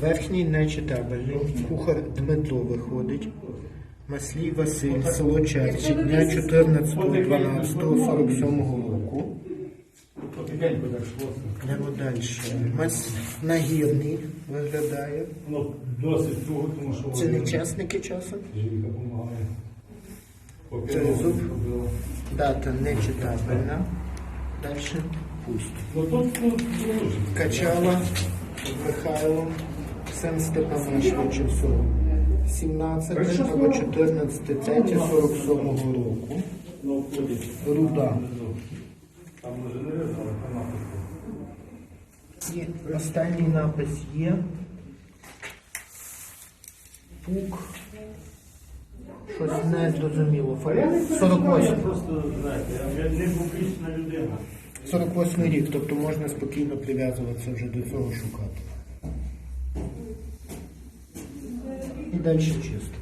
Верхній нечитабельний. Кухар Дмитро виходить. Маслій Василь, село Черчі, дня 14.12.47 року. Йдемо далі. Мас... Нагірний виглядає. Ну, досить туго, тому що Це не часники часом. Це зуб. Дата нечитабельна. Далі пусть. Качала Михайло Сен Степанович швидше всього. 17 або 14 третє 47 року. Ну. Руда. І останній напис є. Пук. Щось не зрозуміло. Я 48. просто, знаєте, я не публічна людина. 48 рік, тобто можна спокійно прив'язуватися вже до цього шукати. І далі чисто.